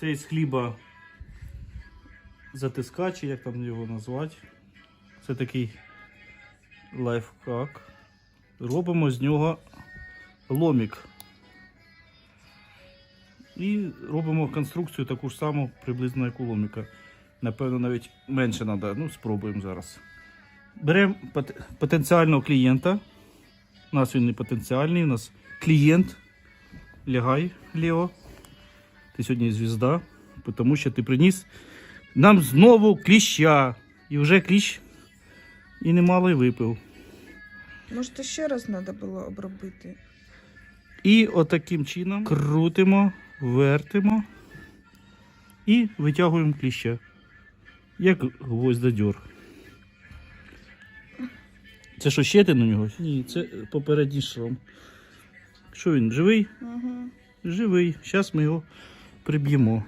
Це із хліба затискач, як там його назвати. Це такий лайфхак. Робимо з нього ломік. І робимо конструкцію таку ж саму, приблизно як у ломіка. Напевно, навіть менше треба. Ну, спробуємо зараз. Беремо пот- потенціального клієнта. У нас він не потенціальний, у нас клієнт. Лягай, Лео. Ти сьогодні звізда, тому що ти приніс нам знову кліща. І вже кліщ і немало й випив. Може, ще раз треба було обробити. І отаким чином крутимо, вертимо і витягуємо кліща. Як гвоздодьор. Це що, щетин у нього? Ні, це попередній шрам. Що він, живий? Угу. Живий. Зараз ми його приб'ємо.